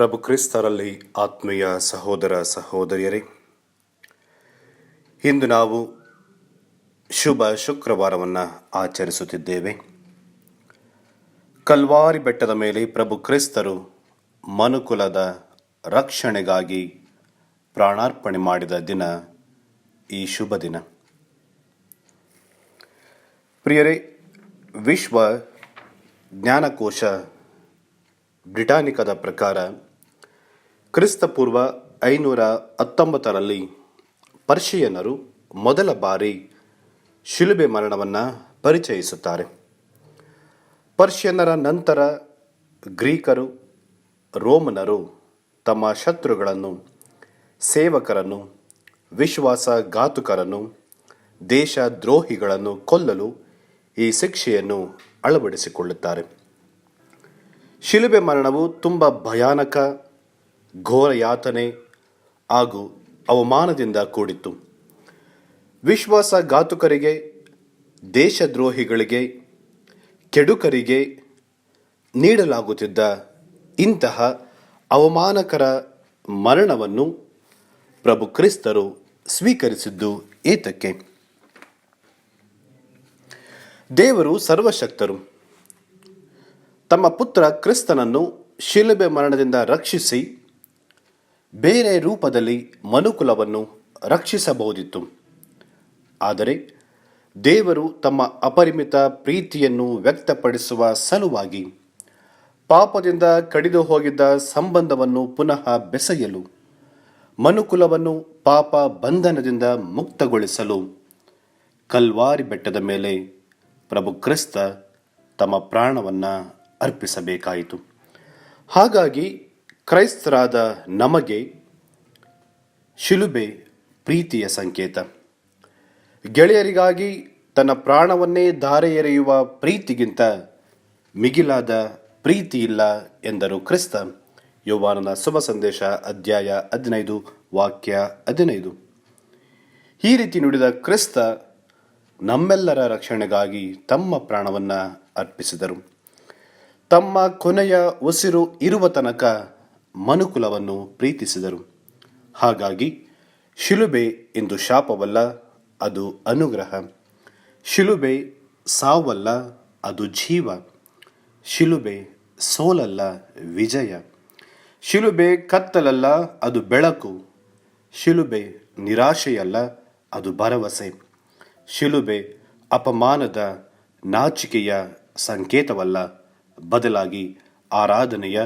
ಪ್ರಭು ಕ್ರಿಸ್ತರಲ್ಲಿ ಆತ್ಮೀಯ ಸಹೋದರ ಸಹೋದರಿಯರೇ, ಇಂದು ನಾವು ಶುಭ ಶುಕ್ರವಾರವನ್ನು ಆಚರಿಸುತ್ತಿದ್ದೇವೆ. ಕಲ್ವಾರಿ ಬೆಟ್ಟದ ಮೇಲೆ ಪ್ರಭು ಕ್ರಿಸ್ತರು ಮನುಕುಲದ ರಕ್ಷಣೆಗಾಗಿ ಪ್ರಾಣಾರ್ಪಣೆ ಮಾಡಿದ ದಿನ ಈ ಶುಭ ದಿನ. ಪ್ರಿಯರೇ, ವಿಶ್ವ ಜ್ಞಾನಕೋಶ ಬ್ರಿಟಾನಿಕದ ಪ್ರಕಾರ ಕ್ರಿಸ್ತಪೂರ್ವ ಐನೂರ ಹತ್ತೊಂಬತ್ತರಲ್ಲಿ ಪರ್ಷಿಯನರು ಮೊದಲ ಬಾರಿ ಶಿಲುಬೆ ಮರಣವನ್ನು ಪರಿಚಯಿಸುತ್ತಾರೆ. ಪರ್ಷಿಯನ್ನರ ನಂತರ ಗ್ರೀಕರು, ರೋಮನರು ತಮ್ಮ ಶತ್ರುಗಳನ್ನು, ಸೇವಕರನ್ನು, ವಿಶ್ವಾಸಘಾತುಕರನ್ನು, ದೇಶದ್ರೋಹಿಗಳನ್ನು ಕೊಲ್ಲಲು ಈ ಶಿಕ್ಷೆಯನ್ನು ಅಳವಡಿಸಿಕೊಳ್ಳುತ್ತಾರೆ. ಶಿಲುಬೆ ಮರಣವು ತುಂಬ ಭಯಾನಕ ಘೋರ ಯಾತನೆ ಹಾಗೂ ಅವಮಾನದಿಂದ ಕೂಡಿತ್ತು. ವಿಶ್ವಾಸಘಾತುಕರಿಗೆ ದೇಶದ್ರೋಹಿಗಳಿಗೆ, ಕೆಡುಕರಿಗೆ ನೀಡಲಾಗುತ್ತಿದ್ದ ಇಂತಹ ಅವಮಾನಕರ ಮರಣವನ್ನು ಪ್ರಭು ಕ್ರಿಸ್ತರು ಸ್ವೀಕರಿಸಿದ್ದು ಏತಕ್ಕೆ ದೇವರು ಸರ್ವಶಕ್ತರು. ತಮ್ಮ ಪುತ್ರ ಕ್ರಿಸ್ತನನ್ನು ಶಿಲುಬೆ ಮರಣದಿಂದ ರಕ್ಷಿಸಿ ಬೇರೆ ರೂಪದಲ್ಲಿ ಮನುಕುಲವನ್ನು ರಕ್ಷಿಸಬಹುದಿತ್ತು. ಆದರೆ ದೇವರು ತಮ್ಮ ಅಪರಿಮಿತ ಪ್ರೀತಿಯನ್ನು ವ್ಯಕ್ತಪಡಿಸುವ ಸಲುವಾಗಿ ಪಾಪದಿಂದ ಕಡಿದು ಹೋಗಿದ್ದ ಸಂಬಂಧವನ್ನು ಪುನಃ ಬೆಸೆಯಲು, ಮನುಕುಲವನ್ನು ಪಾಪ ಬಂಧನದಿಂದ ಮುಕ್ತಗೊಳಿಸಲು ಕಲ್ವಾರಿ ಬೆಟ್ಟದ ಮೇಲೆ ಪ್ರಭು ಕ್ರಿಸ್ತ ತಮ್ಮ ಪ್ರಾಣವನ್ನು ಅರ್ಪಿಸಬೇಕಾಯಿತು. ಹಾಗಾಗಿ ಕ್ರೈಸ್ತರಾದ ನಮಗೆ ಶಿಲುಬೆ ಪ್ರೀತಿಯ ಸಂಕೇತ. ಗೆಳೆಯರಿಗಾಗಿ ತನ್ನ ಪ್ರಾಣವನ್ನೇ ಧಾರೆ ಎರೆಯುವ ಪ್ರೀತಿಗಿಂತ ಮಿಗಿಲಾದ ಪ್ರೀತಿ ಇಲ್ಲ ಎಂದರು ಕ್ರಿಸ್ತ. ಯೋವಾನನ ಶುಭ ಸಂದೇಶ ಅಧ್ಯಾಯ ಹದಿನೈದು, ವಾಕ್ಯ ಹದಿನೈದು. ಈ ರೀತಿ ನುಡಿದ ಕ್ರಿಸ್ತ ನಮ್ಮೆಲ್ಲರ ರಕ್ಷಣೆಗಾಗಿ ತಮ್ಮ ಪ್ರಾಣವನ್ನು ಅರ್ಪಿಸಿದರು. ತಮ್ಮ ಕೊನೆಯ ಉಸಿರು ಇರುವ ತನಕ ಮನುಕುಲವನ್ನು ಪ್ರೀತಿಸಿದರು. ಹಾಗಾಗಿ ಶಿಲುಬೆ ಎಂದು ಶಾಪವಲ್ಲ, ಅದು ಅನುಗ್ರಹ. ಶಿಲುಬೆ ಸಾವಲ್ಲ, ಅದು ಜೀವ. ಶಿಲುಬೆ ಸೋಲಲ್ಲ, ವಿಜಯ. ಶಿಲುಬೆ ಕತ್ತಲಲ್ಲ, ಅದು ಬೆಳಕು. ಶಿಲುಬೆ ನಿರಾಶೆಯಲ್ಲ, ಅದು ಭರವಸೆ. ಶಿಲುಬೆ ಅಪಮಾನದ ನಾಚಿಕೆಯ ಸಂಕೇತವಲ್ಲ, ಬದಲಾಗಿ ಆರಾಧನೆಯ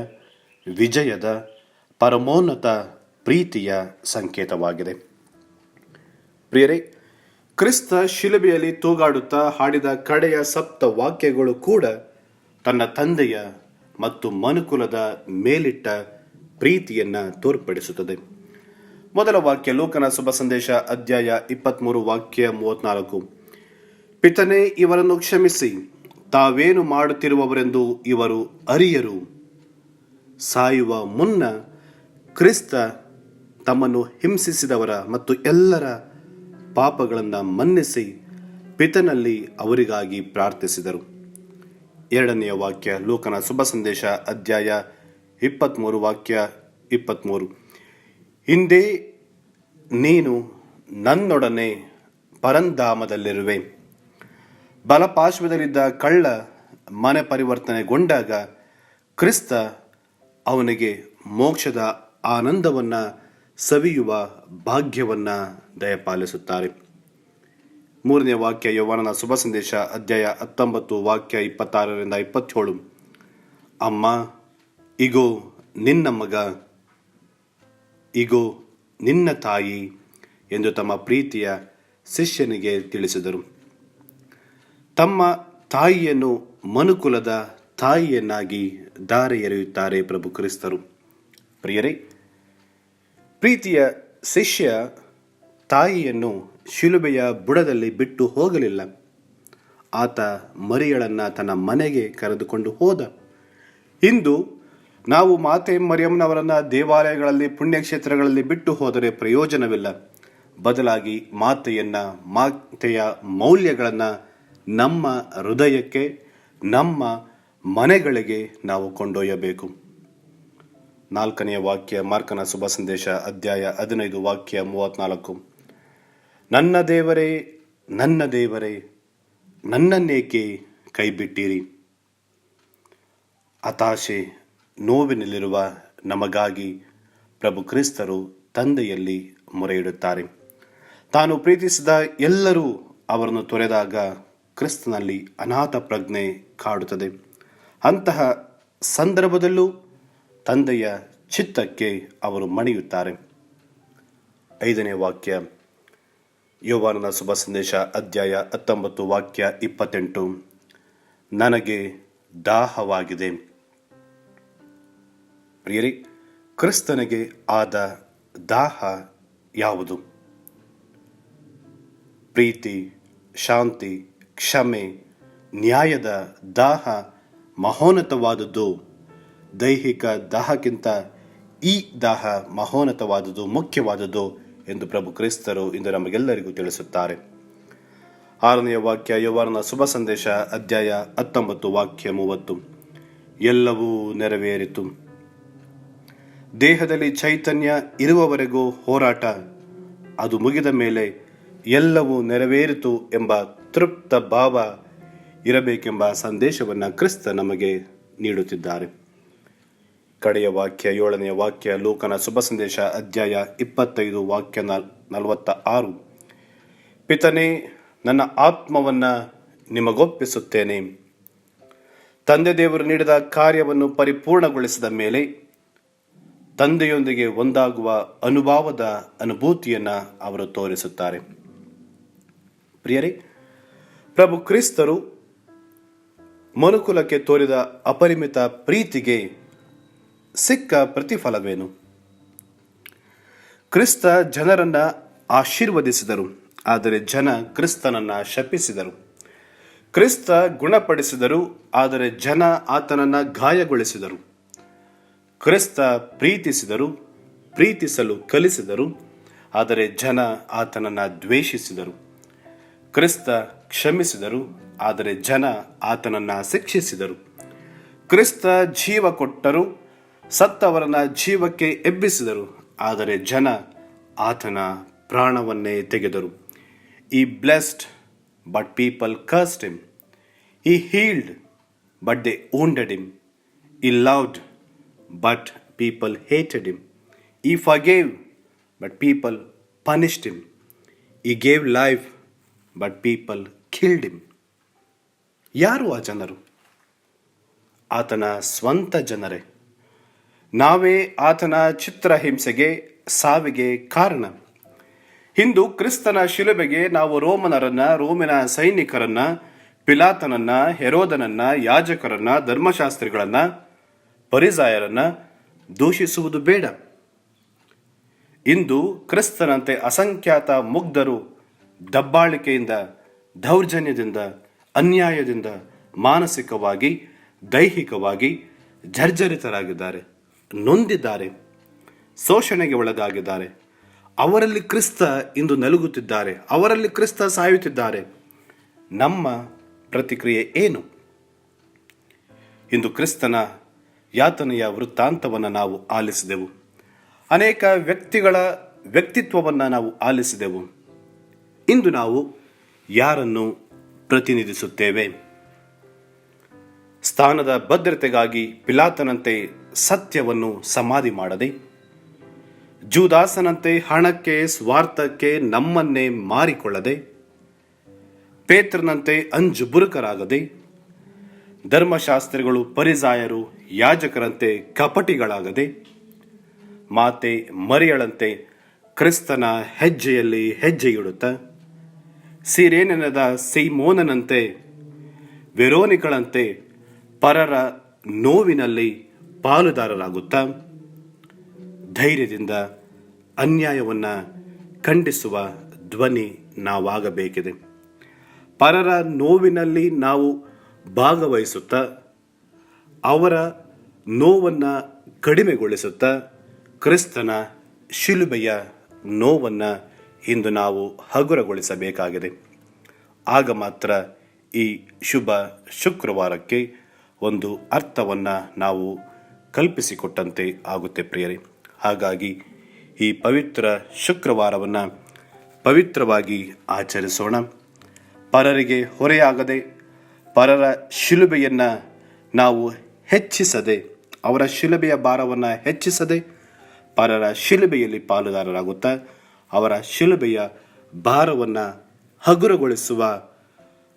ವಿಜಯದ ಪರಮೋನ್ನತ ಪ್ರೀತಿಯ ಸಂಕೇತವಾಗಿದೆ. ಪ್ರಿಯರೇ, ಕ್ರಿಸ್ತ ಶಿಲುಬೆಯಲ್ಲಿ ತೂಗಾಡುತ್ತಾ ಹಾಡಿದ ಕಡೆಯ ಸಪ್ತ ವಾಕ್ಯಗಳು ಕೂಡ ತನ್ನ ತಂದೆಯ ಮತ್ತು ಮನುಕುಲದ ಮೇಲಿಟ್ಟ ಪ್ರೀತಿಯನ್ನ ತೋರ್ಪಡಿಸುತ್ತದೆ. ಮೊದಲ ವಾಕ್ಯ ಲೋಕನ ಶುಭ ಸಂದೇಶ ಅಧ್ಯಾಯ ಇಪ್ಪತ್ತ್ಮೂರು ವಾಕ್ಯ ಮೂವತ್ನಾಲ್ಕು. ಪಿತನೇ, ಇವರನ್ನು ಕ್ಷಮಿಸಿ. ತಾವೇನು ಮಾಡುತ್ತಿರುವವರೆಂದು ಇವರು ಅರಿಯರು. ಸಾಯುವ ಮುನ್ನ ಕ್ರಿಸ್ತ ತಮ್ಮನ್ನು ಹಿಂಸಿಸಿದವರ ಮತ್ತು ಎಲ್ಲರ ಪಾಪಗಳನ್ನು ಮನ್ನಿಸಿ ಪಿತನಲ್ಲಿ ಅವರಿಗಾಗಿ ಪ್ರಾರ್ಥಿಸಿದರು. ಎರಡನೆಯ ವಾಕ್ಯ ಲೋಕನ ಶುಭ ಸಂದೇಶ ಅಧ್ಯಾಯ ಇಪ್ಪತ್ತ್ಮೂರು ವಾಕ್ಯ ಇಪ್ಪತ್ತ್ಮೂರು ಹಿಂದೆ ನೀನು ನನ್ನೊಡನೆ ಪರಂಧಾಮದಲ್ಲಿರುವೆ. ಬಲಪಾರ್ಶ್ವದಲ್ಲಿದ್ದ ಕಳ್ಳ ಮನೆ ಪರಿವರ್ತನೆಗೊಂಡಾಗ ಕ್ರಿಸ್ತ ಅವನಿಗೆ ಮೋಕ್ಷದ ಆನಂದವನ್ನು, ಸವಿಯುವ ಭಾಗ್ಯವನ್ನು ದಯಪಾಲಿಸುತ್ತಾರೆ. ಮೂರನೇ ವಾಕ್ಯ ಯೌವನನ ಶುಭ ಸಂದೇಶ, ಅಧ್ಯಾಯ ಹತ್ತೊಂಬತ್ತು, ವಾಕ್ಯ ಇಪ್ಪತ್ತಾರರಿಂದ ಇಪ್ಪತ್ತೇಳು. ಅಮ್ಮ, ಇಗೋ, ನಿನ್ನ ಮಗ, ಇಗೋ, ನಿನ್ನ ತಾಯಿ ಎಂದು ತಮ್ಮ ಪ್ರೀತಿಯ ಶಿಷ್ಯನಿಗೆ ತಿಳಿಸಿದರು. ತಮ್ಮ ತಾಯಿಯನ್ನು ಮನುಕುಲದ ತಾಯಿಯನ್ನಾಗಿ ದಾರೆ ಎರೆಯುತ್ತಾರೆ ಪ್ರಭು ಕ್ರಿಸ್ತರು. ಪ್ರಿಯರೇ, ಪ್ರೀತಿಯ ಶಿಷ್ಯ ತಾಯಿಯನ್ನು ಶಿಲುಬೆಯ ಬುಡದಲ್ಲಿ ಬಿಟ್ಟು ಹೋಗಲಿಲ್ಲ. ಆತ ಮರಿಯಳನ್ನು ತನ್ನ ಮನೆಗೆ ಕರೆದುಕೊಂಡು ಹೋದ. ಇಂದು ನಾವು ಮಾತೆ ಮರಿಯಮ್ಮನವರನ್ನು ದೇವಾಲಯಗಳಲ್ಲಿ, ಪುಣ್ಯಕ್ಷೇತ್ರಗಳಲ್ಲಿ ಬಿಟ್ಟು ಹೋದರೆ ಪ್ರಯೋಜನವಿಲ್ಲ. ಬದಲಾಗಿ ಮಾತೆಯನ್ನು, ಮಾತೆಯ ಮೌಲ್ಯಗಳನ್ನು ನಮ್ಮ ಹೃದಯಕ್ಕೆ, ನಮ್ಮ ಮನೆಗಳಿಗೆ ನಾವು ಕೊಂಡೊಯ್ಯಬೇಕು. ನಾಲ್ಕನೆಯ ವಾಕ್ಯ ಮಾರ್ಕನ ಶುಭ ಸಂದೇಶ ಅಧ್ಯಾಯ ಹದಿನೈದು, ವಾಕ್ಯ ಮೂವತ್ನಾಲ್ಕು. ನನ್ನ ದೇವರೇ ನನ್ನ ದೇವರೇ, ನನ್ನನ್ನೇಕೆ ಕೈಬಿಟ್ಟಿರಿ? ಹತಾಶೆ ನೋವಿನಲ್ಲಿರುವ ನಮಗಾಗಿ ಪ್ರಭು ಕ್ರಿಸ್ತರು ತಂದೆಯಲ್ಲಿ ಮೊರೆಯಿಡುತ್ತಾರೆ. ತಾನು ಪ್ರೀತಿಸಿದ ಎಲ್ಲರೂ ಅವರನ್ನು ತೊರೆದಾಗ ಕ್ರಿಸ್ತನಲ್ಲಿ ಅನಾಥ ಪ್ರಜ್ಞೆ ಕಾಡುತ್ತದೆ. ಅಂತಹ ಸಂದರ್ಭದಲ್ಲೂ ತಂದೆಯ ಚಿತ್ತಕ್ಕೆ ಅವರು ಮಣಿಯುತ್ತಾರೆ. ಐದನೇ ವಾಕ್ಯ ಯೋವಾನನ ಶುಭ ಸಂದೇಶ, ಅಧ್ಯಾಯ ಹತ್ತೊಂಬತ್ತು, ವಾಕ್ಯ ಇಪ್ಪತ್ತೆಂಟು. ನನಗೆ ದಾಹವಾಗಿದೆ. ಪ್ರಿಯರಿ, ಕ್ರಿಸ್ತನಿಗೆ ಆದ ದಾಹ ಯಾವುದು? ಪ್ರೀತಿ, ಶಾಂತಿ, ಕ್ಷಮೆ, ನ್ಯಾಯದ ದಾಹ ಮಹೋನ್ನತವಾದದ್ದು. ದೈಹಿಕ ದಾಹಕ್ಕಿಂತ ಈ ದಾಹ ಮಹೋನ್ನತವಾದುದು ಮುಖ್ಯವಾದದ್ದು ಎಂದು ಪ್ರಭು ಕ್ರಿಸ್ತರು ಇಂದು ನಮಗೆಲ್ಲರಿಗೂ ತಿಳಿಸುತ್ತಾರೆ. ಆರನೆಯ ವಾಕ್ಯ ಯುವರ್ನ ಶುಭ ಸಂದೇಶ, ಅಧ್ಯಾಯ ಹತ್ತೊಂಬತ್ತು, ವಾಕ್ಯ ಮೂವತ್ತು. ಎಲ್ಲವೂ ನೆರವೇರಿತು. ದೇಹದಲ್ಲಿ ಚೈತನ್ಯ ಇರುವವರೆಗೂ ಹೋರಾಟ, ಅದು ಮುಗಿದ ಮೇಲೆ ಎಲ್ಲವೂ ನೆರವೇರಿತು ಎಂಬ ತೃಪ್ತ ಭಾವ ಇರಬೇಕೆಂಬ ಸಂದೇಶವನ್ನು ಕ್ರಿಸ್ತ ನಮಗೆ ನೀಡುತ್ತಿದ್ದಾರೆ. ಕಡೆಯ ವಾಕ್ಯ ಏಳನೆಯ ವಾಕ್ಯ ಲೋಕನ ಶುಭ ಸಂದೇಶ ಅಧ್ಯಾಯ ಇಪ್ಪತ್ತೈದು ವಾಕ್ಯ ನಲ್ ನಲವತ್ತ ಆರು ಪಿತನೇ, ನನ್ನ ಆತ್ಮವನ್ನು ನಿಮಗೊಪ್ಪಿಸುತ್ತೇನೆ. ತಂದೆ ದೇವರು ನೀಡಿದ ಕಾರ್ಯವನ್ನು ಪರಿಪೂರ್ಣಗೊಳಿಸಿದ ಮೇಲೆ ತಂದೆಯೊಂದಿಗೆ ಒಂದಾಗುವ ಅನುಭವದ ಅನುಭೂತಿಯನ್ನು ಅವರು ತೋರಿಸುತ್ತಾರೆ. ಪ್ರಿಯರೇ, ಪ್ರಭು ಕ್ರಿಸ್ತರು ಮನುಕುಲಕ್ಕೆ ತೋರಿದ ಅಪರಿಮಿತ ಪ್ರೀತಿಗೆ ಸಿಕ್ಕ ಪ್ರತಿಫಲವೇನು? ಕ್ರಿಸ್ತ ಜನರನ್ನ ಆಶೀರ್ವದಿಸಿದರು, ಆದರೆ ಜನ ಕ್ರಿಸ್ತನನ್ನ ಶಪಿಸಿದರು. ಕ್ರಿಸ್ತ ಗುಣಪಡಿಸಿದರು, ಆದರೆ ಜನ ಆತನನ್ನ ಗಾಯಗೊಳಿಸಿದರು. ಕ್ರಿಸ್ತ ಪ್ರೀತಿಸಿದರು, ಪ್ರೀತಿಸಲು ಕಲಿಸಿದರು, ಆದರೆ ಜನ ಆತನನ್ನ ದ್ವೇಷಿಸಿದರು. ಕ್ರಿಸ್ತ ಕ್ಷಮಿಸಿದರು ಆದರೆ ಜನ ಆತನನ್ನ ಶಿಕ್ಷಿಸಿದರು. ಕ್ರಿಸ್ತ ಜೀವ ಕೊಟ್ಟರು, ಸತ್ತವರನ್ನ ಜೀವಕ್ಕೆ ಎಬ್ಬಿಸಿದರು. ಆದರೆ ಜನ ಆತನ ಪ್ರಾಣವನ್ನೇ ತೆಗೆದರು. He blessed but people cursed him he healed but they wounded him. He loved but people hated him. He forgave but people punished him he gave life but people killed him. ಯಾರು ಆ ಜನರು? ಆತನ ಸ್ವಂತ ಜನರೇ. ನಾವೇ ಆತನ ಚಿತ್ರಹಿಂಸೆಗೆ ಸಾವಿಗೆ ಕಾರಣ. ಹಿಂದು ಕ್ರಿಸ್ತನ ಶಿಲುಬೆಗೆ ನಾವು ರೋಮನರನ್ನ, ರೋಮಿನ ಸೈನಿಕರನ್ನ, ಪಿಲಾತನನ್ನ, ಹೆರೋದನನ್ನ, ಯಾಜಕರನ್ನ, ಧರ್ಮಶಾಸ್ತ್ರಿಗಳನ್ನ, ಪರಿಸಾಯರನ್ನ ದೂಷಿಸುವುದು ಬೇಡ. ಇಂದು ಕ್ರಿಸ್ತನಂತೆ ಅಸಂಖ್ಯಾತ ಮುಗ್ಧರು ದಬ್ಬಾಳಿಕೆಯಿಂದ, ದೌರ್ಜನ್ಯದಿಂದ ಅನ್ಯಾಯದಿಂದ ಮಾನಸಿಕವಾಗಿ, ದೈಹಿಕವಾಗಿ ಜರ್ಜರಿತರಾಗಿದ್ದಾರೆ, ನೊಂದಿದ್ದಾರೆ, ಶೋಷಣೆಗೆ ಒಳಗಾಗಿದ್ದಾರೆ. ಅವರಲ್ಲಿ ಕ್ರಿಸ್ತ ಇಂದು ನಲುಗುತ್ತಿದ್ದಾರೆ, ಅವರಲ್ಲಿ ಕ್ರಿಸ್ತ ಸಾಯುತ್ತಿದ್ದಾರೆ. ನಮ್ಮ ಪ್ರತಿಕ್ರಿಯೆ ಏನು? ಇಂದು ಕ್ರಿಸ್ತನ ಯಾತನೆಯ ವೃತ್ತಾಂತವನ್ನು ನಾವು ಆಲಿಸಿದೆವು. ಅನೇಕ ವ್ಯಕ್ತಿಗಳ ವ್ಯಕ್ತಿತ್ವವನ್ನು ನಾವು ಆಲಿಸಿದೆವು. ಇಂದು ನಾವು ಯಾರನ್ನು ಪ್ರತಿನಿಧಿಸುತ್ತೇವೆ. ಸ್ಥಾನದ ಭದ್ರತೆಗಾಗಿ ಪಿಲಾತನಂತೆ ಸತ್ಯವನ್ನು ಸಮಾಧಿ ಮಾಡದೆ, ಜೂದಾಸನಂತೆ ಹಣಕ್ಕೆ, ಸ್ವಾರ್ಥಕ್ಕೆ ನಮ್ಮನ್ನೇ ಮಾರಿಕೊಳ್ಳದೆ, ಪೇತ್ರನಂತೆ ಅಂಜು ಬುರುಕರಾಗದೆ, ಧರ್ಮಶಾಸ್ತ್ರಿಗಳು, ಪರಿಸಾಯರು, ಯಾಜಕರಂತೆ ಕಪಟಿಗಳಾಗದೆ, ಮಾತೆ ಮರಿಯಳಂತೆ ಕ್ರಿಸ್ತನ ಹೆಜ್ಜೆಯಲ್ಲಿ ಹೆಜ್ಜೆಯಿಡುತ್ತ ಸಿರೇನದ ಸೈಮೋನನಂತೆ, ವೆರೋನಿಕಳಂತೆ ಪರರ ನೋವಿನಲ್ಲಿ ಪಾಲುದಾರರಾಗುತ್ತಾ ಧೈರ್ಯದಿಂದ ಅನ್ಯಾಯವನ್ನು ಖಂಡಿಸುವ ಧ್ವನಿ ನಾವಾಗಬೇಕಿದೆ. ಪರರ ನೋವಿನಲ್ಲಿ ನಾವು ಭಾಗವಹಿಸುತ್ತಾ, ಅವರ ನೋವನ್ನು ಕಡಿಮೆಗೊಳಿಸುತ್ತಾ, ಕ್ರಿಸ್ತನ ಶಿಲುಬೆಯ ನೋವನ್ನು ಇಂದು ನಾವು ಹಗುರಗೊಳಿಸಬೇಕಾಗಿದೆ. ಆಗ ಮಾತ್ರ ಈ ಶುಭ ಶುಕ್ರವಾರಕ್ಕೆ ಒಂದು ಅರ್ಥವನ್ನು ನಾವು ಕಲ್ಪಿಸಿಕೊಟ್ಟಂತೆ ಆಗುತ್ತೆ ಪ್ರಿಯರೇ. ಹಾಗಾಗಿ ಈ ಪವಿತ್ರ ಶುಕ್ರವಾರವನ್ನು ಪವಿತ್ರವಾಗಿ ಆಚರಿಸೋಣ. ಪರರಿಗೆ ಹೊರೆಯಾಗದೆ, ಪರರ ಶಿಲುಬೆಯನ್ನು ನಾವು ಹೆಚ್ಚಿಸದೆ, ಅವರ ಶಿಲುಬೆಯ ಭಾರವನ್ನು ಹೆಚ್ಚಿಸದೆ, ಪರರ ಶಿಲುಬೆಯಲ್ಲಿ ಪಾಲುದಾರರಾಗುತ್ತಾ ಅವರ ಶಿಲುಬೆಯ ಭಾರವನ್ನು ಹಗುರಗೊಳಿಸುವ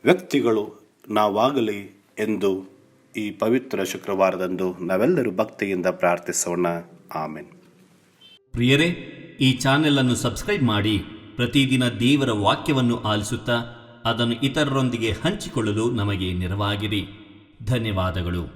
ವ್ಯಕ್ತಿಗಳು ನಾವಾಗಲಿ ಎಂದು ಈ ಪವಿತ್ರ ಶುಕ್ರವಾರದಂದು ನಾವೆಲ್ಲರೂ ಭಕ್ತಿಯಿಂದ ಪ್ರಾರ್ಥಿಸೋಣ. ಆಮೇನ್. ಪ್ರಿಯರೇ, ಈ ಚಾನೆಲ್ ಅನ್ನು ಸಬ್ಸ್ಕ್ರೈಬ್ ಮಾಡಿ, ಪ್ರತಿದಿನ ದೇವರ ವಾಕ್ಯವನ್ನು ಆಲಿಸುತ್ತಾ ಅದನ್ನು ಇತರರೊಂದಿಗೆ ಹಂಚಿಕೊಳ್ಳಲು ನಮಗೆ ನೆರವಾಗಿರಿ ಧನ್ಯವಾದಗಳು.